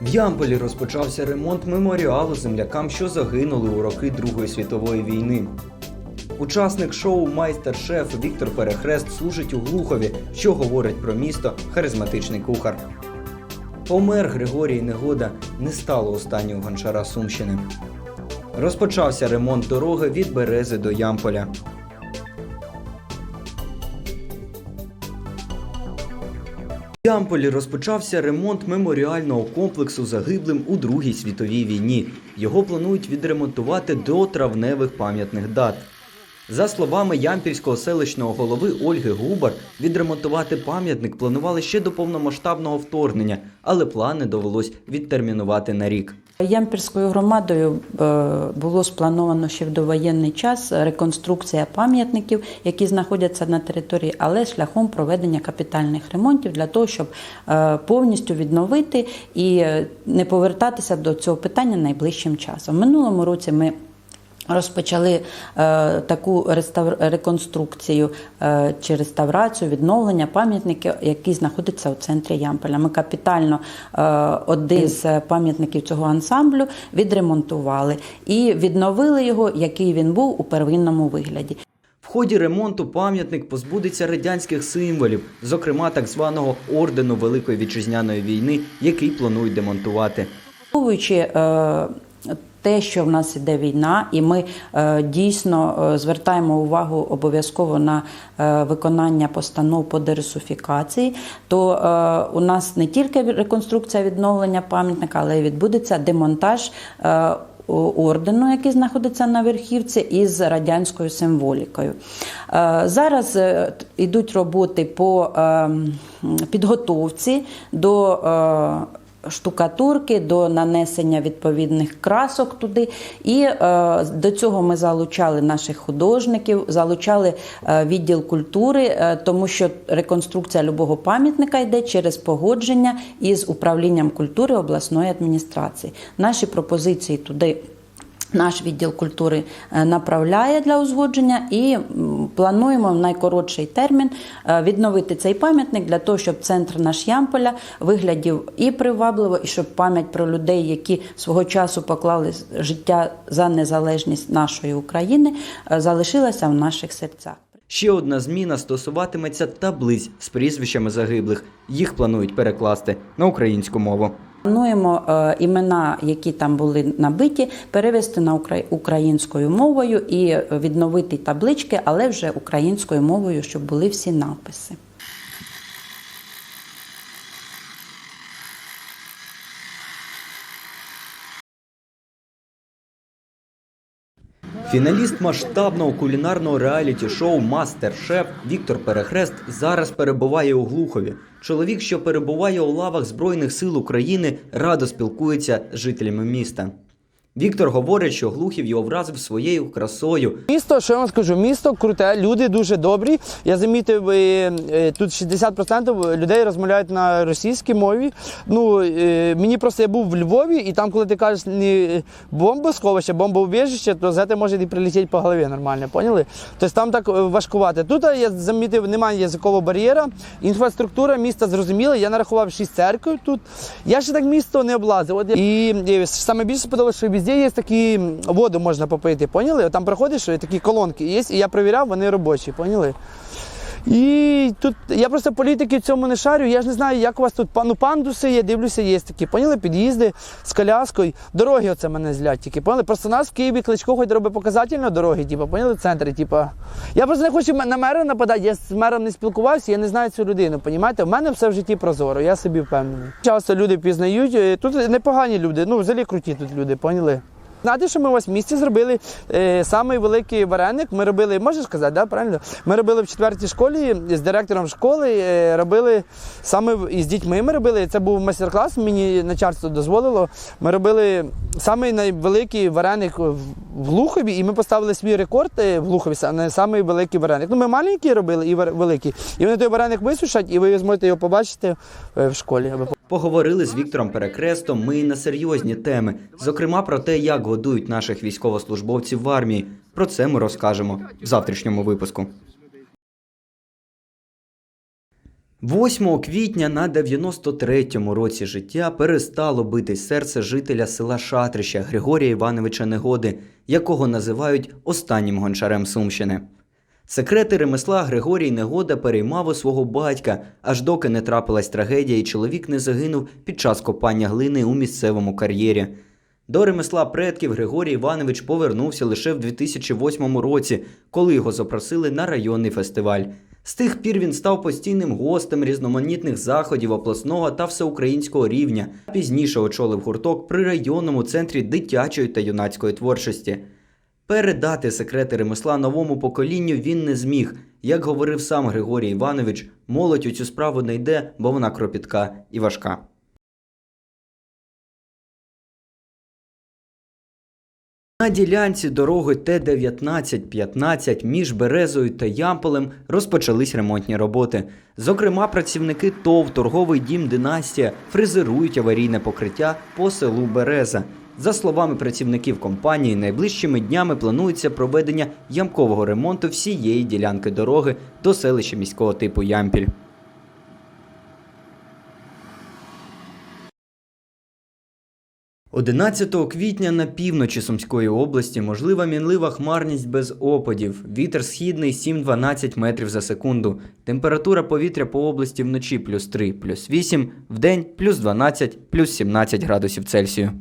В Ямполі розпочався ремонт меморіалу землякам, що загинули у роки Другої світової війни. Учасник шоу Майстер-шеф Віктор Перехрест служить у Глухові, що говорить про місто харизматичний кухар. Помер Григорій Негода не стало останнього гончара Сумщини. Розпочався ремонт дороги від Берези до Ямполя. Ямполі розпочався ремонт меморіального комплексу загиблим у Другій світовій війні. Його планують відремонтувати до травневих пам'ятних дат. За словами ямпільського селищного голови Ольги Губар, відремонтувати пам'ятник планували ще до повномасштабного вторгнення, але плани довелось відтермінувати на рік. Ямпільською громадою е, було сплановано ще в довоєнний час реконструкція пам'ятників, які знаходяться на території, але шляхом проведення капітальних ремонтів для того, щоб е, повністю відновити і е, не повертатися до цього питання найближчим часом. В минулому році ми Розпочали е, таку реставр... реконструкцію е, чи реставрацію, відновлення пам'ятників, які знаходяться у центрі Ямполя. Ми капітально е, один з пам'ятників цього ансамблю відремонтували і відновили його, який він був у первинному вигляді. В ході ремонту пам'ятник позбудеться радянських символів, зокрема так званого ордену Великої вітчизняної війни, який планують демонтувати. Враховуючи е, те, що в нас іде війна, і ми е, дійсно е, звертаємо увагу обов'язково на е, виконання постанов по дересуфікації, то у нас не тільки реконструкція відновлення пам'ятника, але й відбудеться демонтаж. Ордену, який знаходиться на верхівці, із радянською символікою. Зараз йдуть роботи по е, підготовці до штукатурки, до нанесення відповідних красок туди. І е, до цього ми залучали наших художників, залучали е, відділ культури, е, тому що реконструкція любого пам'ятника йде через погодження із управлінням культури обласної адміністрації. Наші пропозиції туди. Наш відділ культури е, направляє для узгодження і плануємо в найкоротший термін е, відновити цей пам'ятник для того, щоб центр наш Ямполя виглядів і привабливо, і щоб пам'ять про людей, які свого часу поклали життя за незалежність нашої України, е, залишилася в наших серцях. Ще одна зміна стосуватиметься таблиць з прізвищами загиблих. Їх планують перекласти на українську мову. Плануємо е, імена, які там були набиті, перевести на укра- українською мовою і відновити таблички, але вже українською мовою, щоб були всі написи. Фіналіст масштабного кулінарного реаліті-шоу Мастер-шеф Віктор Перехрест зараз перебуває у Глухові. Чоловік, що перебуває у лавах Збройних сил України, радо спілкується з жителями міста. Віктор говорить, що Глухів його вразив своєю красою, Місто, що я вам скажу, місто круте, люди дуже добрі. Я замітив, е, е, тут 60% людей розмовляють на російській мові. Ну, е, мені просто я був в Львові, і там, коли ти кажеш не бомбосховище, бомбоубіжище, то з цим може і прилетіти по голові нормально, поняли? Тобто там так важкувати. Тут я замітив, немає язикового бар'єра, інфраструктура міста зрозуміла. Я нарахував 6 церкв тут. Я ще так місто не облазив. І, саме більше сподобалося, що везде є такі воду можна попити, поняли? Там проходиш, такі колонки є, і я перевіряв, вони робочі, поняли? І тут я просто політики в цьому не шарю. Я ж не знаю, як у вас тут ну, пандуси є, дивлюся, є такі. Поняли, під'їзди з коляскою. Дороги оце мене злять тільки. Поняли? Просто нас в Києві кличко хоч робить показательно дороги, типу, поняли, центри. Типу. Я просто не хочу на мера нападати, я з мером не спілкувався, я не знаю цю людину. Понімаєте? У мене все в житті прозоро, я собі впевнений. Часто люди пізнають, е, тут непогані люди, ну взагалі круті тут люди, поняли? Знаєте, що ми ось в місті зробили е, самий великий вареник. Ми робили, можеш сказати, да, правильно? Ми робили в четвертій школі з директором школи. Е, робили саме і з дітьми. Ми робили. Це був майстер-клас. Мені начальство дозволило. Ми робили самий найвеликий вареник в Глухові, і ми поставили свій рекорд е, в Глухові, саме самий великий вареник. Ну, ми маленькі робили і великий. І вони той вареник висушать, і ви зможете його побачити е, в школі. Поговорили з Віктором Перекрестом ми на серйозні теми, зокрема про те, як годують наших військовослужбовців в армії. Про це ми розкажемо в завтрашньому випуску. 8 квітня на 93-му році життя перестало битись серце жителя села Шатрища Григорія Івановича Негоди, якого називають останнім гончарем Сумщини. Секрети ремесла Григорій Негода переймав у свого батька, аж доки не трапилась трагедія, і чоловік не загинув під час копання глини у місцевому кар'єрі. До ремесла предків Григорій Іванович повернувся лише в 2008 році, коли його запросили на районний фестиваль. З тих пір він став постійним гостем різноманітних заходів обласного та всеукраїнського рівня. Пізніше очолив гурток при районному центрі дитячої та юнацької творчості. Передати секрети ремесла новому поколінню він не зміг. Як говорив сам Григорій Іванович, молодь у цю справу не йде, бо вона кропітка і важка. На ділянці дороги Т-19-15 між Березою та Ямполем розпочались ремонтні роботи. Зокрема, працівники ТОВ торговий дім Династія фрезерують аварійне покриття по селу Береза. За словами працівників компанії, найближчими днями планується проведення ямкового ремонту всієї ділянки дороги до селища міського типу Ямпіль. – 11 квітня на півночі Сумської області можлива мінлива хмарність без опадів. Вітер східний 7-12 метрів за секунду. Температура повітря по області вночі плюс 3, плюс 8, вдень плюс 12, плюс 17 градусів Цельсію.